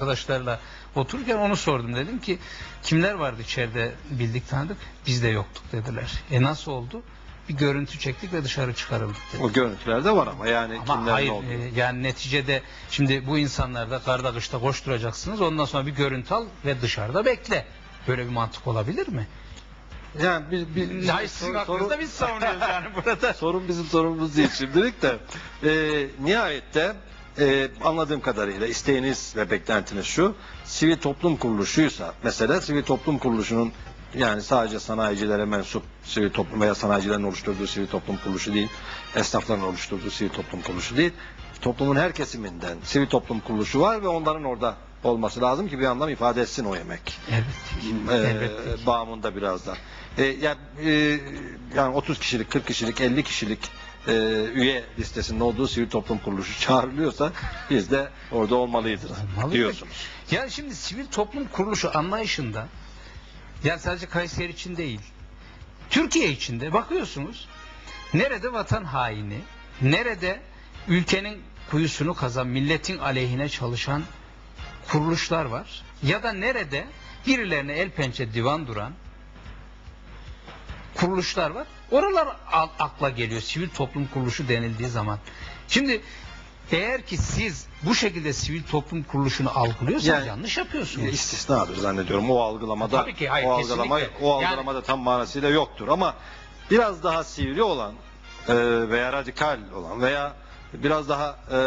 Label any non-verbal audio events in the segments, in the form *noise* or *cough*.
arkadaşlarla otururken onu sordum. Dedim ki kimler vardı içeride bildik tanıdık? Biz de yoktuk dediler. E nasıl oldu? Bir görüntü çektik ve dışarı çıkarıldık dedi. O görüntüler de var ama yani Ama kimler hayır ne oldu? e, yani neticede şimdi bu insanlar da karda kışta koşturacaksınız ondan sonra bir görüntü al ve dışarıda bekle. Böyle bir mantık olabilir mi? Yani bir, bir, Hayır sizin hakkınızda biz savunuyoruz yani burada. *laughs* Sorun bizim sorunumuz değil şimdilik de. E, nihayette e, anladığım kadarıyla isteğiniz ve beklentiniz şu. Sivil toplum kuruluşuysa mesela sivil toplum kuruluşunun yani sadece sanayicilere mensup sivil toplum veya sanayicilerin oluşturduğu sivil toplum kuruluşu değil, esnafların oluşturduğu sivil toplum kuruluşu değil. Toplumun her kesiminden sivil toplum kuruluşu var ve onların orada olması lazım ki bir anlam ifade etsin o yemek Evet. e, Elbette bağımında biraz da. E, yani, e, yani 30 kişilik, 40 kişilik, 50 kişilik e, üye listesinde olduğu sivil toplum kuruluşu çağrılıyorsa biz de orada olmalıyız Olmalı. diyorsunuz. Yani şimdi sivil toplum kuruluşu anlayışında yani sadece Kayseri için değil Türkiye içinde bakıyorsunuz nerede vatan haini nerede ülkenin kuyusunu kazan milletin aleyhine çalışan kuruluşlar var ya da nerede birilerine el pençe divan duran kuruluşlar var. Oralar akla geliyor sivil toplum kuruluşu denildiği zaman. Şimdi eğer ki siz bu şekilde sivil toplum kuruluşunu algılıyorsanız Yani- yanlış yapıyorsunuz. istisnadır zannediyorum o algılamada. Tabii ki, hayır, o algılama, kesinlikle. o Yani- algılamada tam manasıyla yoktur ama biraz daha sivri olan e, veya radikal olan veya biraz daha e,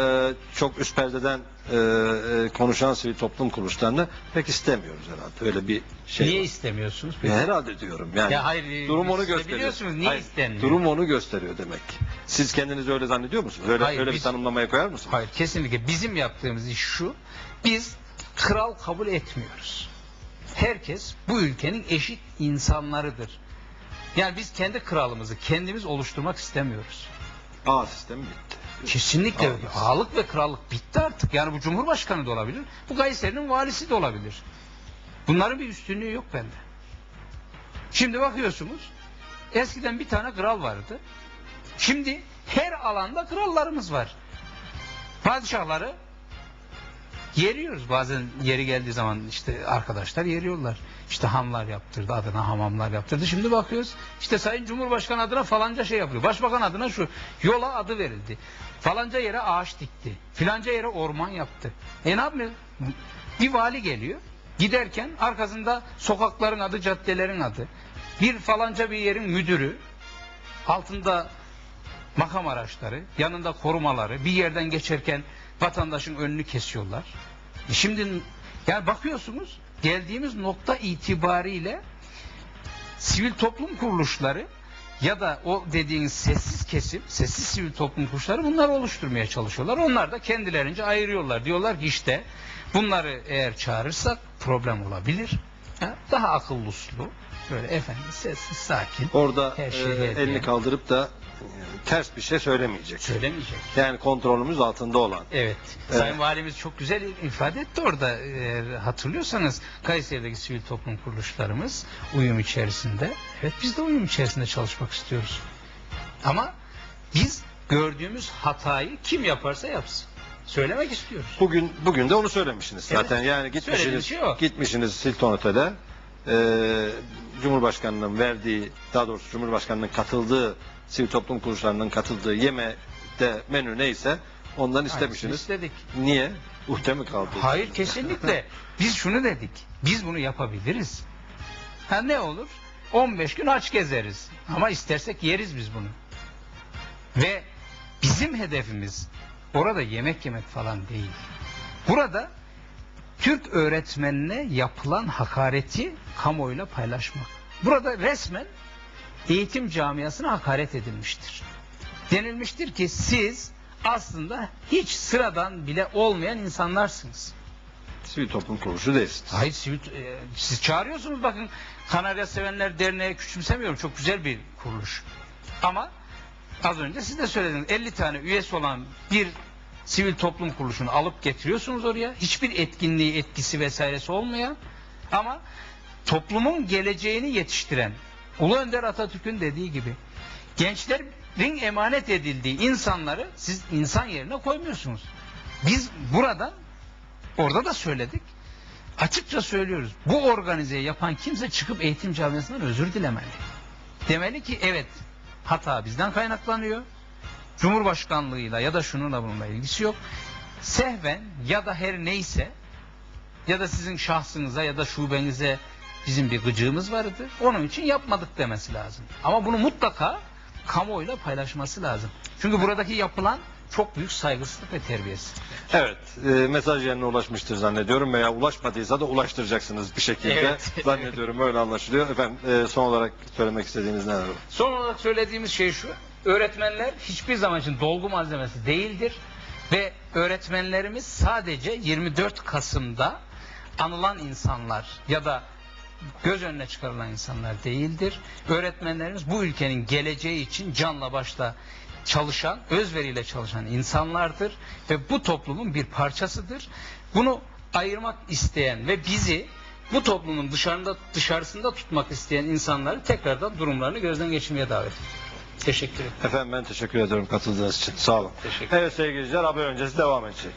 çok üst perdeden e, e, konuşan sivil toplum kuruluşlarını pek istemiyoruz herhalde. Öyle bir şey. Niye var. istemiyorsunuz? Peki? herhalde diyorum. Yani Ya hayır, durum onu gösteriyor. biliyorsunuz niye Hayır, istenmiyor? Durum onu gösteriyor demek. Siz kendinizi öyle zannediyor musunuz? Öyle, Hayır, öyle bir biz- tanımlamaya koyar mısınız? Hayır kesinlikle bizim yaptığımız iş şu. Biz kral kabul etmiyoruz. Herkes bu ülkenin eşit insanlarıdır. Yani biz kendi kralımızı kendimiz oluşturmak istemiyoruz. A sistemi bitti. Kesinlikle ağalık ve krallık bitti artık. Yani bu cumhurbaşkanı da olabilir. Bu Kayseri'nin valisi de olabilir. Bunların bir üstünlüğü yok bende. Şimdi bakıyorsunuz eskiden bir tane kral vardı. Şimdi her alanda krallarımız var. Padişahları yeriyoruz. Bazen yeri geldiği zaman işte arkadaşlar yeriyorlar. İşte hamlar yaptırdı adına hamamlar yaptırdı. Şimdi bakıyoruz işte Sayın Cumhurbaşkanı adına falanca şey yapıyor. Başbakan adına şu yola adı verildi. Falanca yere ağaç dikti. Filanca yere orman yaptı. E ne yapmıyor? Bir vali geliyor. Giderken arkasında sokakların adı, caddelerin adı. Bir falanca bir yerin müdürü altında makam araçları, yanında korumaları, bir yerden geçerken vatandaşın önünü kesiyorlar. E Şimdi yani bakıyorsunuz geldiğimiz nokta itibariyle sivil toplum kuruluşları ya da o dediğiniz sessiz kesim, sessiz sivil toplum kuruluşları bunları oluşturmaya çalışıyorlar. Onlar da kendilerince ayırıyorlar. Diyorlar ki işte bunları eğer çağırırsak problem olabilir. Ha, Daha akıllı uslu, böyle efendim sessiz, sakin Orada Her e, şeyi elini diyelim. kaldırıp da e, ters bir şey söylemeyecek. söylemeyecek. Yani kontrolümüz altında olan. Evet. Evet. Sayın Valimiz çok güzel ifade etti orada. Eğer hatırlıyorsanız Kayseri'deki sivil toplum kuruluşlarımız uyum içerisinde. Evet biz de uyum içerisinde çalışmak istiyoruz. Ama biz gördüğümüz hatayı kim yaparsa yapsın. Söylemek istiyoruz. Bugün bugün de onu söylemişsiniz Evet. zaten. Yani gitmişsiniz şey o. gitmişsiniz Hilton Otel'e. E, Cumhurbaşkanının verdiği, daha doğrusu Cumhurbaşkanının katıldığı sivil toplum kuruluşlarının katıldığı yemekte menü neyse ondan Aynısını istemişsiniz. istedik. Niye? Uhde mi kaldı? Hayır kesinlikle. *laughs* Biz şunu dedik. Biz bunu yapabiliriz. Ha ne olur? 15 gün aç gezeriz. Ama istersek yeriz biz bunu. Ve bizim hedefimiz orada yemek yemek falan değil. Burada Türk öğretmenine yapılan hakareti kamuoyuyla paylaşmak. Burada resmen eğitim camiasına hakaret edilmiştir. Denilmiştir ki siz aslında hiç sıradan bile olmayan insanlarsınız. Sivil toplum kuruluşu değilsiniz. Hayır sivil, e, siz çağırıyorsunuz bakın Kanarya Sevenler Derneği küçümsemiyorum çok güzel bir kuruluş. Ama az önce siz de söylediniz 50 tane üyesi olan bir sivil toplum kuruluşunu alıp getiriyorsunuz oraya. Hiçbir etkinliği, etkisi vesairesi olmayan ama toplumun geleceğini yetiştiren Ulu Önder Atatürk'ün dediği gibi gençlerin emanet edildiği insanları siz insan yerine koymuyorsunuz. Biz buradan Orada da söyledik. Açıkça söylüyoruz. Bu organizeyi yapan kimse çıkıp eğitim camiasından özür dilemeli. Demeli ki evet hata bizden kaynaklanıyor. Cumhurbaşkanlığıyla ya da şununla bununla ilgisi yok. Sehven ya da her neyse ya da sizin şahsınıza ya da şubenize bizim bir gıcığımız vardı. Onun için yapmadık demesi lazım. Ama bunu mutlaka kamuoyuyla paylaşması lazım. Çünkü buradaki yapılan çok büyük saygısızlık ve terbiyesizlik. Evet, e, mesaj yerine ulaşmıştır zannediyorum veya ulaşmadıysa da ulaştıracaksınız bir şekilde Evet. *laughs* zannediyorum öyle anlaşılıyor. Efendim e, son olarak söylemek istediğiniz neler var? Son olarak söylediğimiz şey şu. Öğretmenler hiçbir zaman için dolgu malzemesi değildir. Ve öğretmenlerimiz sadece 24 Kasım'da anılan insanlar ya da göz önüne çıkarılan insanlar değildir. Öğretmenlerimiz bu ülkenin geleceği için canla başla çalışan, özveriyle çalışan insanlardır ve bu toplumun bir parçasıdır. Bunu ayırmak isteyen ve bizi bu toplumun dışarında dışarısında tutmak isteyen insanları tekrardan durumlarını gözden geçirmeye davet ediyorum. Teşekkür ederim. Efendim ben teşekkür ediyorum katıldığınız için. Sağ olun. Teşekkür Evet sevgili izleyiciler haber öncesi devam edecek.